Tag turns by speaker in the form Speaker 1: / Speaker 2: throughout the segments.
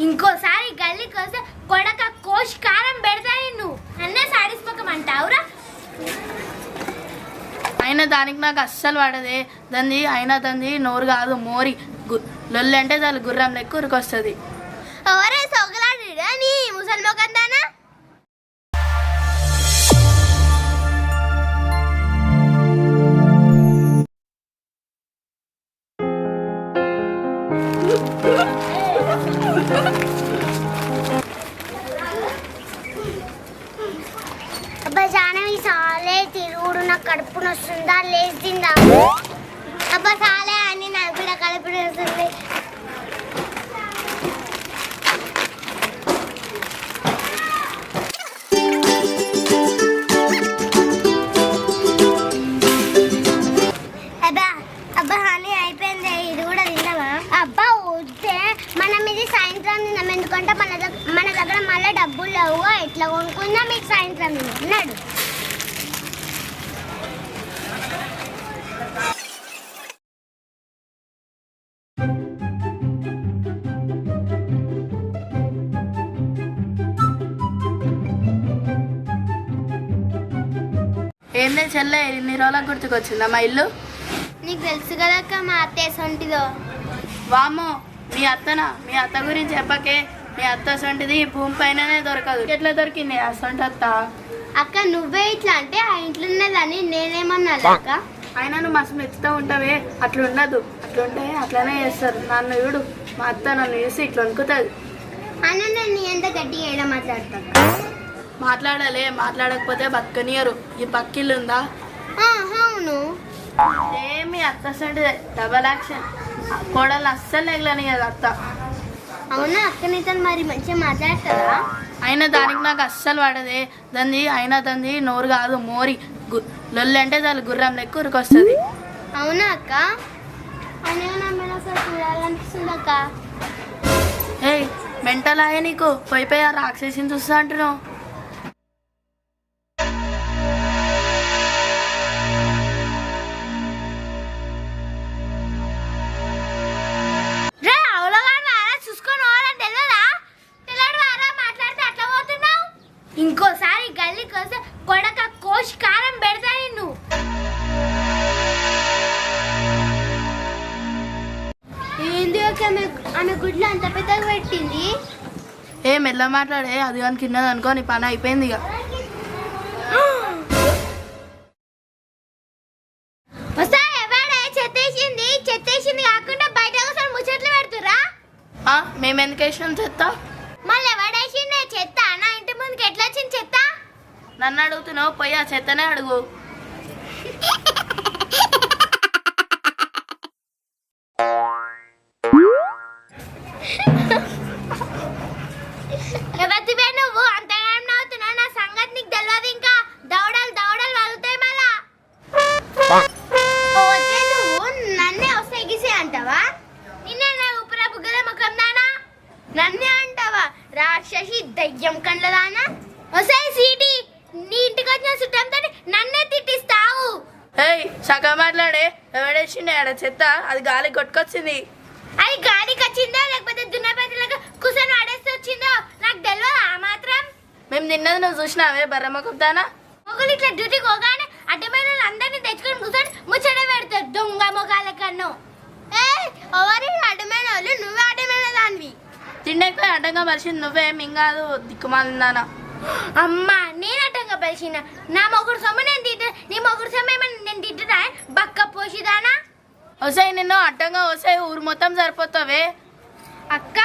Speaker 1: ఇంకోసారి గల్లీకి వస్తే కొడక కోష్ కారం పెడతా నువ్వు. అన్నే సాడిస్పోకమంటావురా
Speaker 2: అయినా దానికి నాకు అస్సలు పడదే. దంది అయినా దంది నోరు కాదు మోరి. గు- లొల్లి అంటే చాలు గుర్రం లెక్క ఉరికొస్తుంది
Speaker 1: హాని అయిపోయింది. ఇది కూడా అబ్బా అబ్బా అని మనం ఇది సాయంత్రం తిన్నాం. ఎందుకంటే మన దగ్గర మన దగ్గర మళ్ళీ డబ్బులు లేవు. ఎట్లా కొనుక్కుందా? మీకు సాయంత్రం అన్నాడు
Speaker 2: ఏందే చెల్లె ఇన్ని రోజులకు గుర్తుకొచ్చిందా మా ఇల్లు?
Speaker 1: నీకు తెలుసు కదక్క మా అత్తయ్య సొంటిదో.
Speaker 2: వామో మీ అత్తనా? మీ అత్త గురించి చెప్పకే మీ అత్త సొంటిది భూమి పైననే దొరకదు. ఎట్లా దొరికింది ఆ సొంటి అత్త?
Speaker 1: అక్క నువ్వే ఇట్లా అంటే ఆ ఇంట్లో ఉన్నదని నేనేమన్నా అక్క?
Speaker 2: అయినా నువ్వు మస్తు మెచ్చుతూ ఉంటావే. అట్లా ఉండదు. అట్లుంటే అట్లనే చేస్తారు. నన్ను చూడు. మా అత్త నన్ను చూసి ఇట్లా వణుకుతుంది.
Speaker 1: అన్న నేను నీ ఎంత గట్టిగా ఏడా మాట్లాడతా
Speaker 2: మాట్లాడాలి మాట్లాడకపోతే బతకనియరు ఈ పక్కిల్లు ఉందా
Speaker 1: అవును.
Speaker 2: ఏమి అత్త సైడ్ డబల్ యాక్షన్ కోడలు అస్సలు ఎగలని కదా అత్త.
Speaker 1: అవునా అక్క నీతో మరి మంచిగా మాట్లాడుతుందా
Speaker 2: అయినా దానికి నాకు అస్సలు పడదే దాన్ని అయినా దాన్ని నోరు కాదు మోరి. లొల్లి అంటే చాలు గుర్రం లెక్క ఉరికొస్తుంది.
Speaker 1: అవునా అక్క? చూడాలనిపిస్తుంది అక్క?
Speaker 2: ఏయ్ మెంటల్ అయ్యే నీకు. పోయి పోయి ఆ రాక్షసిని చూస్తా అంటున్నావు.
Speaker 1: ఏంది ఒక ఆమె ఆమె గుడ్లు అంత పెద్దగా పెట్టింది.
Speaker 2: ఏ మెల్ల మాట్లాడే. అది కానీ కింద అనుకో నీ పని అయిపోయింది ఇక.
Speaker 1: వస్తా ఎవడే? చెత్తేసింది. చెత్తేసింది కాకుండా బయట ఒకసారి ముచ్చట్లు పెడుతురా
Speaker 2: ఆ, మేము ఎందుకు వేసినాం చెత్త?
Speaker 1: మళ్ళీ ఎవడేసిండే చెత్త. నా ఇంటి ముందుకు ఎట్లా వచ్చింది చెత్త?
Speaker 2: నన్ను అడుగుతున్నావు పోయి ఆ చెత్తనే అడుగు.
Speaker 1: ఎవరివే నువ్వు? అంతగానం నవ్వుతున్నావు. నా సంగతి నీకు తెలియదు ఇంకా. దౌడలు దౌడలు వలుగుతాయి మళ్ళా. వద్దే నువ్వు నన్నే వస్తే గిసే అంటావా? నిన్నే నా బుగ్గల ముఖం దానా? నన్నే అంటావా? రాక్షసి దయ్యం కండ్లదానా వసే సీటి నీ ఇంటికి వచ్చిన చుట్టంతో నన్నే తిట్టిస్తావు.
Speaker 2: ఏయ్ సగం మాట్లాడే. ఎవడేసిండే? ఆడ చెత్త. అది గాలి కొట్టుకొచ్చింది.
Speaker 1: అది వచ్చిందో? లేకపోతే దున్నపెద్దలకు కుసను ఆడేస్తే వచ్చిందో? నాకు తెలియదు ఆ మాత్రం?
Speaker 2: మేము నిన్నది నువ్వు చూసినావే బర్రమ్మకుతానా
Speaker 1: మొగలు ఇట్లా డ్యూటీకి పోగానే అడ్డమైన అందరినీ తెచ్చుకొని కూర్చొని ముచ్చట పెడతారు దొంగ మొగాల కన్ను. ఏ ఎవరి అడ్డమైన వాళ్ళు? నువ్వే అడ్డమైన దానివి.
Speaker 2: తిండెక్కువ అడ్డంగా మరిచింది నువ్వే మింగాదు దిక్కుమాలిందానా?
Speaker 1: అమ్మా నేను అడ్డంగా పిలిచిన నా మొగుడు సొమ్ము నేను తిట్ట నీ మొగుడు సొమ్ము ఏమన్నా నేను తిట్టుదా బక్క పోసిదానా
Speaker 2: వసాయి నిన్ను అడ్డంగా వసాయి ఊరు మొత్తం సరిపోతావే.
Speaker 1: అక్క!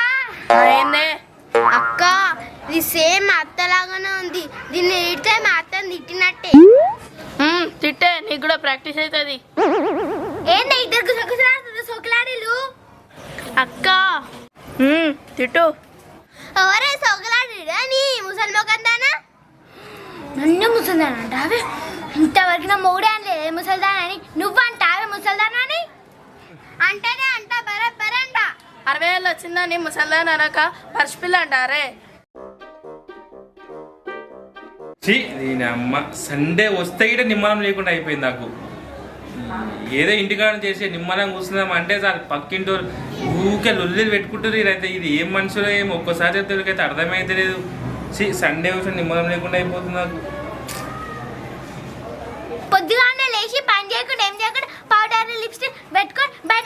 Speaker 2: ఏందే
Speaker 1: అక్క ఇది సేమ్ అత్తలాగానే ఉంది. దీన్ని తిడితే మా అత్తని తిట్టినట్టే.
Speaker 2: ఉమ్, తిట్టే నీకు కూడా ప్రాక్టీస్ అవుతుంది
Speaker 1: ఏంది ఇద్దరు గుసగుసలాడుతుంది సోకులాడీలు?
Speaker 2: అక్క! ఉమ్, తిట్టు.
Speaker 1: ఎవరే సోకులాడిరా నీ ముసలి మొకందానా నన్ను ముసల్దానా అంటావే ఇంతవరకు నా మొగుడే అనలేదు ముసల్దానా అని నువ్వు అంటావే ముసల్దానా అని అంటేనే అంట బరబ్బర్ అంట
Speaker 2: అరవై ఏళ్ళు వచ్చిందని ముసల్దాన్ అనక పర్చిపిల్ల అంటారే
Speaker 3: దీని అమ్మ సండే వస్తే కూడా నిమ్మలం లేకుండా అయిపోయింది నాకు. ఏదో ఇంటికాడ చేసి నిమ్మలం కూర్చున్నాం అంటే చాలు పక్కింటి ఊకే లొల్లిలు పెట్టుకుంటారు అయితే ఇది ఏం మనుషులు ఏం ఒక్కసారి అయితే అర్థమైతే లేదు. సి సండే వచ్చి నిమ్మలం లేకుండా అయిపోతుంది నాకు.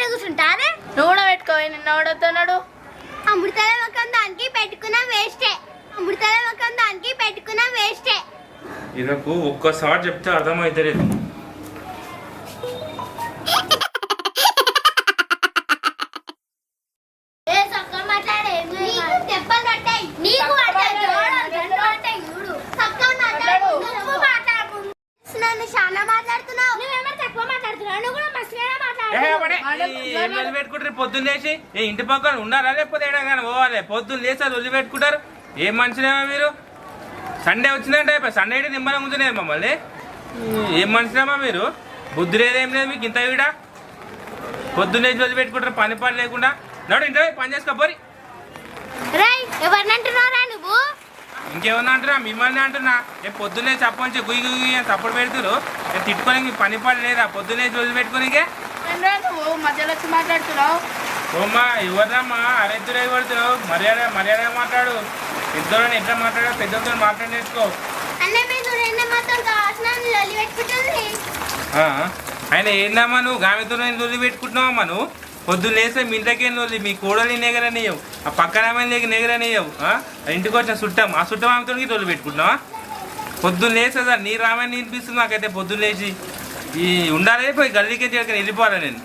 Speaker 1: కూర్చుంటారే
Speaker 2: నువ్వు కూడా పెట్టుకోవాలి నిన్న ఎవడొస్తున్నాడు
Speaker 1: అమృతాల ముఖం దానికి పెట్టుకున్నా వేస్టే. అమృతాల ముఖం దానికి పెట్టుకున్నా వేస్టే.
Speaker 3: ఇదకు ఒక్కసారి చెప్తే అర్థమైతే పొద్దున్న లేచి ఏ ఇంటి పక్కన ఉన్నారా లేకపోతే ఏడా కానీ పోవాలి? పొద్దున్న లేచి అది లొల్లి పెట్టుకుంటారు ఏం మనుషులేమో మీరు? సండే వచ్చిందంటే అయిపోయి సండే అయితే నిమ్మలం ఉంచులేదు మమ్మల్ని. ఏం మనుషులేమా మీరు? బుద్ధి లేదు లేదు మీకు ఇంత వీడా? పొద్దున్న లేచి లొల్లి పెట్టుకుంటారు పని పని లేకుండా. నడు ఇంట్లో పోయి పని చేసుకోపోరి
Speaker 1: నువ్వు?
Speaker 3: ఇంకేమన్నా అంటున్నా? మిమ్మల్ని అంటున్నా. ఏ పొద్దున్నే చెప్పంచి గుయ్యి గుయ్యి అని తప్పుడు పెడుతురు నేను తిట్టుకోనికి పని పని లేదా? పొద్దున్నే లొల్లి
Speaker 2: ఏంట్రా నువ్వు? మధ్యలో వచ్చి మాట్లాడుతున్నావు.
Speaker 3: ఓమ్మా ఎవరినమ్మా అరెద్దురే కొడుతున్నావు మర్యాద మర్యాద మాట్లాడు. పెద్దోళ్ళని ఎట్లా మాట్లాడో పెద్దోళ్ళతో మాట్లాడి నేర్చుకో. ఆయన ఏందమ్మా నువ్వు? గామితో లొల్లి పెట్టుకుంటున్నావమ్మా నువ్వు? పొద్దున్న లేస్తే మీ ఇంట్లోకి లొల్లి? మీ కోడలి నెగరనియవు ఆ పక్కన ఆమె నెగరనియవు ఇంటికి వచ్చిన చుట్టం ఆ చుట్టం ఆమెతో లొల్లి పెట్టుకుంటున్నావా? పొద్దున్న లేస్తే సార్ నీ రామాయణ వినిపిస్తుంది నాకైతే పొద్దున్న లేచి. ఈ ఉండాలి పోయి గల్లీకి చేరుకొని వెళ్ళిపోవాలి నేను.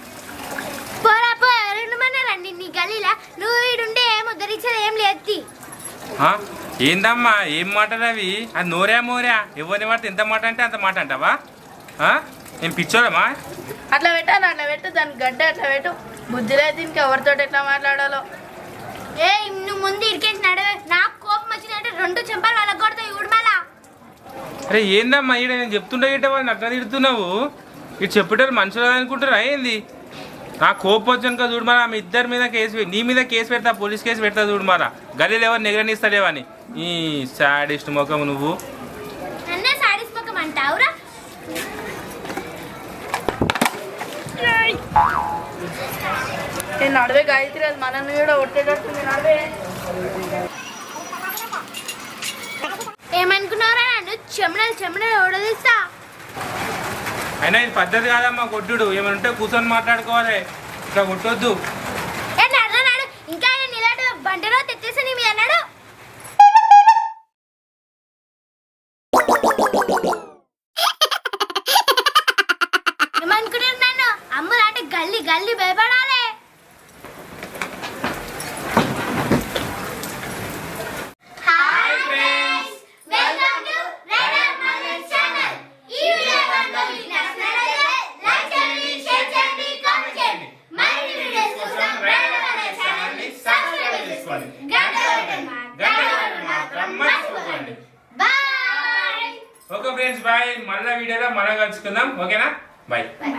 Speaker 1: పోరా పో రెండు మంది రండి నీ గలీలా నువ్వు ఈడుంటే ఏం లేదు?
Speaker 3: ఏందమ్మా ఏం మాటలు అవి? అది నోరా మోరా? ఎవరిని పడితే ఎంత మాట అంటే అంత మాట అంటావా? ఏం పిచ్చోడమ్మా?
Speaker 2: అట్లా పెట్టాను అట్లా పెట్టు దాని గడ్డ అట్లా పెట్టు. బుద్ధి లేదు దీనికి ఎవరితో ఎట్లా మాట్లాడాలో.
Speaker 1: ఏ నువ్వు ముందు ఇరికేసి నడవే. నాకు కోపం వచ్చినట్టు రెండు చెంపలు వాళ్ళ కొడతాయి
Speaker 3: అరే ఏందమ్మా ఈడ నేను చెప్తుంటే గిట్ట వాళ్ళు అట్లా తిడుతున్నావు? ఇటు చెప్పేటోళ్ళు మనుషులు అనుకుంటారు అయింది నా కోపం వచ్చాక చూడు మరి ఇద్దరి మీద కేసు నీ మీద కేసు పెడతా పోలీస్ కేసు పెడతా చూడు మరా. గలీలు ఎవరు నిగరనిస్తాడేవని ఈ సాడిస్ట్ ముఖం నువ్వు.
Speaker 2: నేను నడివే గాయత్రి అది మనల్ని కూడా నడివే.
Speaker 1: ఏమనుకున్నావురా? నన్ను చెమడలు చెమడలు ఓడదీస్తా
Speaker 3: అయినా ఇది పద్ధతి కాదమ్మా కొట్టుడు. ఏమైనా ఉంటే కూర్చొని మాట్లాడుకోవాలి. ఇట్లా కొట్టొద్దు.
Speaker 1: ఇంకా బండిలో తెచ్చేసి నీ మీద అన్నాడు? గల్లీ గల్లీ భయపడాలి.
Speaker 3: మళ్ళీ వీడియోలో మళ్ళీ కలుసుకుందాం. ఓకేనా? Bye
Speaker 1: bye